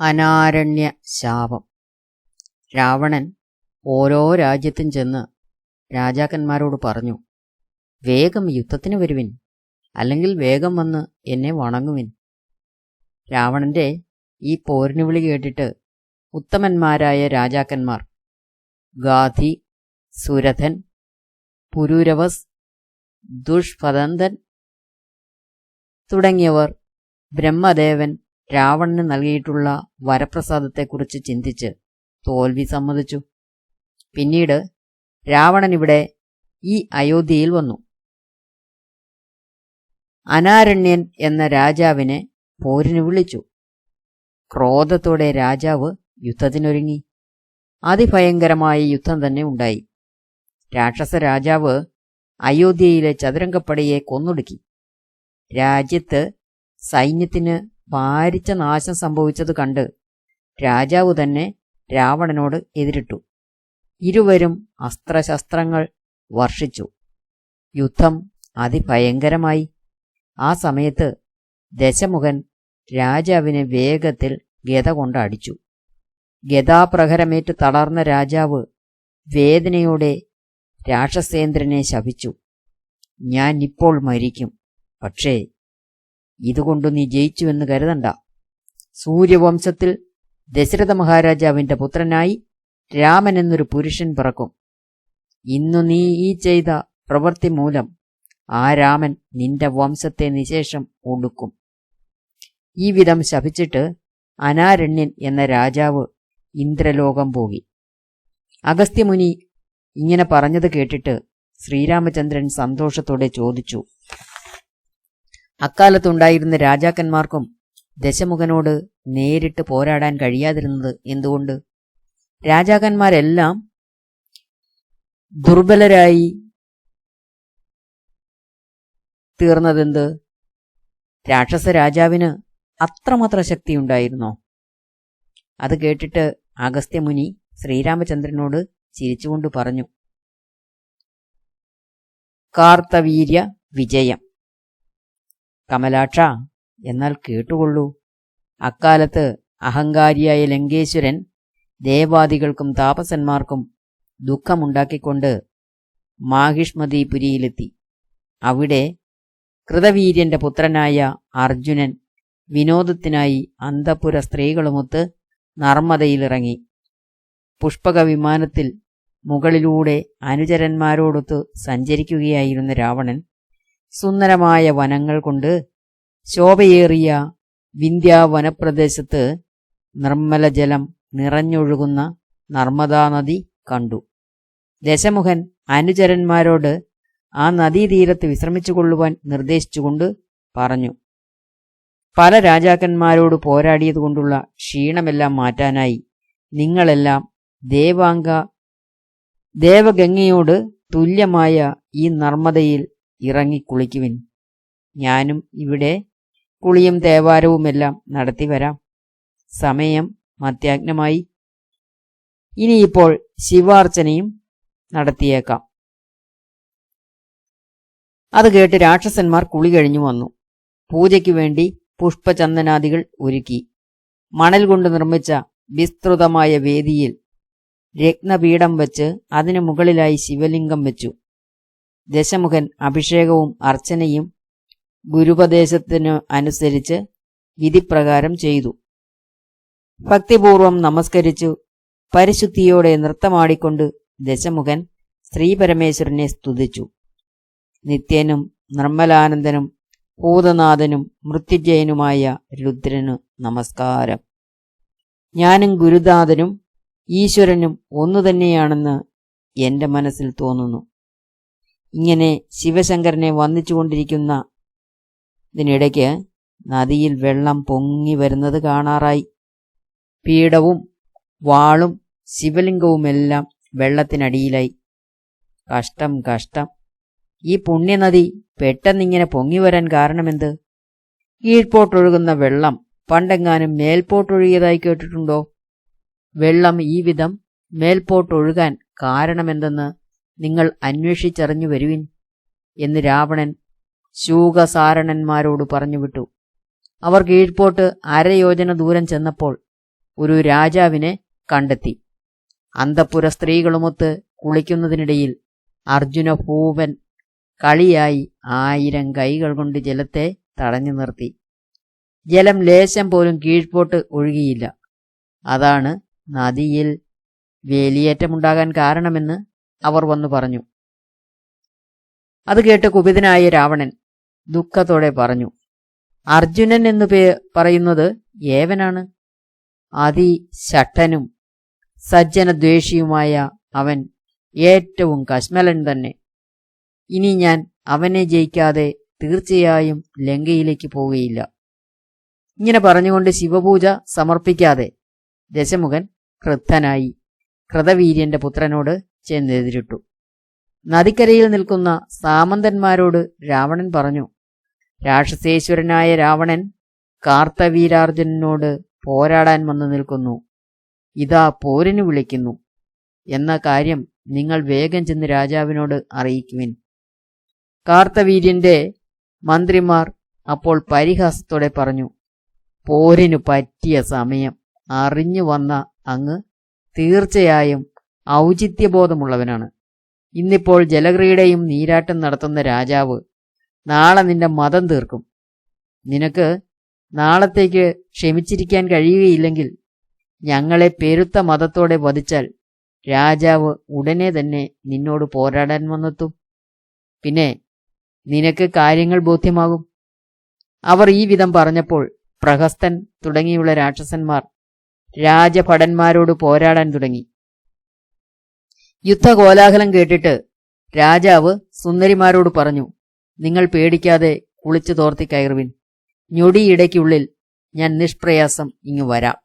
അനാരണ്യ ശാപം രാവണൻ ഓരോ രാജ്യത്തും ചെന്ന് രാജാക്കന്മാരോട് പറഞ്ഞു വേഗം യുദ്ധത്തിന് വരുവിൻ അല്ലെങ്കിൽ വേഗം വന്ന് എന്നെ വണങ്ങുവിൻ. രാവണന്റെ ഈ പോരിന് വിളി കേട്ടിട്ട് ഉത്തമന്മാരായ രാജാക്കന്മാർ ഗാധി സുരഥൻ പുരൂരവസ് ദുഷ്പദന്തൻ തുടങ്ങിയവർ ബ്രഹ്മദേവൻ രാവണന് നൽകിയിട്ടുള്ള വരപ്രസാദത്തെക്കുറിച്ച് ചിന്തിച്ച് തോൽവി സമ്മതിച്ചു. പിന്നീട് രാവണൻ ഇവിടെ ഈ അയോധ്യയിൽ വന്നു. അനാരണ്യൻ എന്ന രാജാവിനെ പോരിന് വിളിച്ചു. ക്രോധത്തോടെ രാജാവ് യുദ്ധത്തിനൊരുങ്ങി. അതിഭയങ്കരമായ യുദ്ധം തന്നെ ഉണ്ടായി. രാക്ഷസ രാജാവ് അയോധ്യയിലെ ചതുരംഗപ്പടയെ കൊന്നൊടുക്കി. രാജ്യത്ത് സൈന്യത്തിന് ഭാരിച്ച നാശം സംഭവിച്ചത് കണ്ട് രാജാവ് തന്നെ രാവണനോട് എതിരിട്ടു. ഇരുവരും അസ്ത്രശസ്ത്രങ്ങൾ വർഷിച്ചു. യുദ്ധം അതിഭയങ്കരമായി. ആ സമയത്ത് ദശമുഖൻ രാജാവിനെ വേഗത്തിൽ ഗത കൊണ്ട് അടിച്ചു. ഗതാപ്രഹരമേറ്റ് തളർന്ന രാജാവ് വേദനയോടെ രാക്ഷസേന്ദ്രനെ ശപിച്ചു. ഞാൻ ഇപ്പോൾ മരിക്കും. പക്ഷേ ഇതുകൊണ്ട് നീ ജയിച്ചുവെന്ന് കരുതണ്ട. സൂര്യവംശത്തിൽ ദശരഥ മഹാരാജാവിന്റെ പുത്രനായി രാമൻ എന്നൊരു പുരുഷൻ പിറക്കും. ഇന്നു നീ ഈ ചെയ്ത പ്രവൃത്തി മൂലം ആ രാമൻ നിന്റെ വംശത്തെ നിശേഷം ഒടുക്കും ഈ വിധം ശപിച്ചിട്ട് അനാരണ്യൻ എന്ന രാജാവ് ഇന്ദ്രലോകം പോകി അഗസ്ത്യമുനി ഇങ്ങനെ പറഞ്ഞത് കേട്ടിട്ട് ശ്രീരാമചന്ദ്രൻ സന്തോഷത്തോടെ ചോദിച്ചു. അക്കാലത്തുണ്ടായിരുന്ന രാജാക്കന്മാർക്കും ദശമുഖനോട് നേരിട്ട് പോരാടാൻ കഴിയാതിരുന്നത് എന്തുകൊണ്ട്? രാജാക്കന്മാരെല്ലാം ദുർബലരായി തീർന്നതെന്ത്? രാക്ഷസ രാജാവിന് അത്രമാത്ര ശക്തിയുണ്ടായിരുന്നോ? അത് കേട്ടിട്ട് അഗസ്ത്യമുനി ശ്രീരാമചന്ദ്രനോട് ചിരിച്ചുകൊണ്ട് പറഞ്ഞു കാർത്തവീര്യ വിജയം. കമലാക്ഷ എന്നാൽ കേട്ടുകൊള്ളൂ. അക്കാലത്ത് അഹങ്കാരിയായ ലങ്കേശ്വരൻ ദേവാദികൾക്കും താപസന്മാർക്കും ദുഃഖമുണ്ടാക്കിക്കൊണ്ട് മാഹിഷ്മതിപുരിയിലെത്തി. അവിടെ കൃതവീര്യന്റെ പുത്രനായ അർജുനൻ വിനോദത്തിനായി അന്തപുര സ്ത്രീകളുമൊത്ത് നർമ്മദയിലിറങ്ങി. പുഷ്പക വിമാനത്തിൽ മുകളിലൂടെ അനുചരന്മാരോടൊത്ത് സഞ്ചരിക്കുകയായിരുന്ന രാവണൻ സുന്ദരമായ വനങ്ങൾ കൊണ്ട് ശോഭയേറിയ വിന്ധ്യാവനപ്രദേശത്ത് നിർമ്മല ജലം നിറഞ്ഞൊഴുകുന്ന നർമ്മദാ നദി കണ്ടു. ദശമുഖൻ അനുചരന്മാരോട് ആ നദീതീരത്ത് വിശ്രമിച്ചുകൊള്ളുവാൻ നിർദ്ദേശിച്ചുകൊണ്ട് പറഞ്ഞു. പല രാജാക്കന്മാരോട് പോരാടിയതുകൊണ്ടുള്ള ക്ഷീണമെല്ലാം മാറ്റാനായി നിങ്ങളെല്ലാം ദേവാംഗ ദേവഗംഗയോട് തുല്യമായ ഈ നർമ്മദയിൽ ഇറങ്ങി കുളിക്കുവിൻ. ഞാനും ഇവിടെ കുളിയും തേവാരവുമെല്ലാം നടത്തിവരാം സമയം മധ്യാഗ്നമായി ഇനിയിപ്പോൾ ശിവാർച്ചനയും നടത്തിയേക്കാം. അത് കേട്ട് രാക്ഷസന്മാർ കുളി കഴിഞ്ഞു വന്നു. പൂജയ്ക്കു വേണ്ടി പുഷ്പചന്ദനാദികൾ ഒരുക്കി. മണൽ കൊണ്ട് നിർമ്മിച്ച വിസ്തൃതമായ വേദിയിൽ രത്നപീഠം വെച്ച് അതിനു മുകളിലായി ശിവലിംഗം വെച്ചു. ദശമുഖൻ അഭിഷേകവും അർച്ചനയും ഗുരുപദേശത്തിനു അനുസരിച്ച് വിധിപ്രകാരം ചെയ്തു. ഭക്തിപൂർവം നമസ്കരിച്ചു. പരിശുദ്ധിയോടെ നൃത്തമാടിക്കൊണ്ട് ദശമുഖൻ ശ്രീപരമേശ്വരനെ സ്തുതിച്ചു. നിത്യനും നിർമ്മലാനന്ദനും ഭൂതനാഥനും മൃത്യുജയനുമായ രുദ്രനു നമസ്കാരം. ഞാനും ഗുരുനാഥനും ഈശ്വരനും ഒന്നു തന്നെയാണെന്ന് എന്റെ മനസ്സിൽ തോന്നുന്നു. ഇങ്ങനെ ശിവശങ്കരനെ വന്നിച്ചുകൊണ്ടിരിക്കുന്ന ഇതിനിടയ്ക്ക് നദിയിൽ വെള്ളം പൊങ്ങി വരുന്നത് കാണാറായി. പീഠവും വാളും ശിവലിംഗവുമെല്ലാം വെള്ളത്തിനടിയിലായി. കഷ്ടം കഷ്ടം. ഈ പുണ്യനദി പെട്ടെന്നിങ്ങനെ പൊങ്ങി വരാൻ കാരണമെന്ത്? കീഴ്പോട്ടൊഴുകുന്ന വെള്ളം പണ്ടെങ്ങാനും മേൽപോട്ടൊഴുകിയതായി കേട്ടിട്ടുണ്ടോ? വെള്ളം ഈ വിധം മേൽപോട്ടൊഴുകാൻ കാരണമെന്തെന്ന് നിങ്ങൾ അന്വേഷിച്ചറിഞ്ഞു വരുവിൻ എന്ന് രാവണൻ ശൂകസാരണന്മാരോട് പറഞ്ഞുവിട്ടു അവർ കീഴ്പോട്ട് അരയോജന ദൂരം ചെന്നപ്പോൾ ഒരു രാജാവിനെ കണ്ടെത്തി. അന്തപ്പുര സ്ത്രീകളുമൊത്ത് കുളിക്കുന്നതിനിടയിൽ അർജുന ഭൂപൻ കളിയായി ആയിരം കൈകൾ കൊണ്ട് ജലത്തെ തടഞ്ഞു നിർത്തി. ജലം ലേശം പോലും കീഴ്പോട്ട് ഒഴുകിയില്ല. അതാണ് നദിയിൽ വേലിയേറ്റമുണ്ടാകാൻ കാരണമെന്ന് അവർ വന്നു പറഞ്ഞു. അത് കേട്ട് കുപിതനായ രാവണൻ ദുഃഖത്തോടെ പറഞ്ഞു അർജുനൻ എന്നു പേ പറയുന്നത് ഏവനാണ്? അതിശട്ടനും സജ്ജനദ്വേഷിയുമായ അവൻ ഏറ്റവും കശ്മലൻ തന്നെ. ഇനി ഞാൻ അവനെ ജയിക്കാതെ തീർച്ചയായും ലങ്കയിലേക്ക് പോവുകയില്ല. ഇങ്ങനെ പറഞ്ഞുകൊണ്ട് ശിവപൂജ സമർപ്പിക്കാതെ ദശമുഖൻ ക്രുദ്ധനായി. കൃതവീര്യന്റെ പുത്രനോട് ചെന്നെതിരിട്ടു. നദിക്കരയിൽ നിൽക്കുന്ന സാമന്തന്മാരോട് രാവണൻ പറഞ്ഞു രാക്ഷസേശ്വരനായ രാവണൻ കാർത്തവീരാർജുനനോട് പോരാടാൻ വന്നു നിൽക്കുന്നു. ഇതാ പോരിന് വിളിക്കുന്നു. എന്ന കാര്യം നിങ്ങൾ വേഗം ചെന്ന് രാജാവിനോട് അറിയിക്കുവിൻ. കാർത്തവീര്യന്റെ മന്ത്രിമാർ അപ്പോൾ പരിഹാസത്തോടെ പറഞ്ഞു പോരിനു പറ്റിയ സമയം അറിഞ്ഞു വന്ന അങ്ങ് തീർച്ചയായും ഔചിത്യബോധമുള്ളവനാണ്. ഇന്നിപ്പോൾ ജലക്രീഡയും നീരാട്ടം നടത്തുന്ന രാജാവ് നാളെ നിന്റെ മതം തീർക്കും. നിനക്ക് നാളത്തേക്ക് ക്ഷമിച്ചിരിക്കാൻ കഴിയുകയില്ലെങ്കിൽ ഞങ്ങളെ പെരുത്ത മതത്തോടെ വധിച്ചാൽ രാജാവ് ഉടനെ തന്നെ നിന്നോട് പോരാടാൻ വന്നെത്തും. പിന്നെ നിനക്ക് കാര്യങ്ങൾ ബോധ്യമാകും. അവർ ഈ വിധം പറഞ്ഞപ്പോൾ പ്രഹസ്തൻ തുടങ്ങിയുള്ള രാക്ഷസന്മാർ രാജഭടന്മാരോട് പോരാടാൻ തുടങ്ങി. യുദ്ധകോലാഹലം കേട്ടിട്ട് രാജാവ് സുന്ദരിമാരോട് പറഞ്ഞു നിങ്ങൾ പേടിക്കാതെ കുളിച്ചു തോർത്തി കയറുവിൻ. ഞൊടിയിടയ്ക്കുള്ളിൽ ഞാൻ നിഷ്പ്രയാസം ഇങ്ങു വരാം.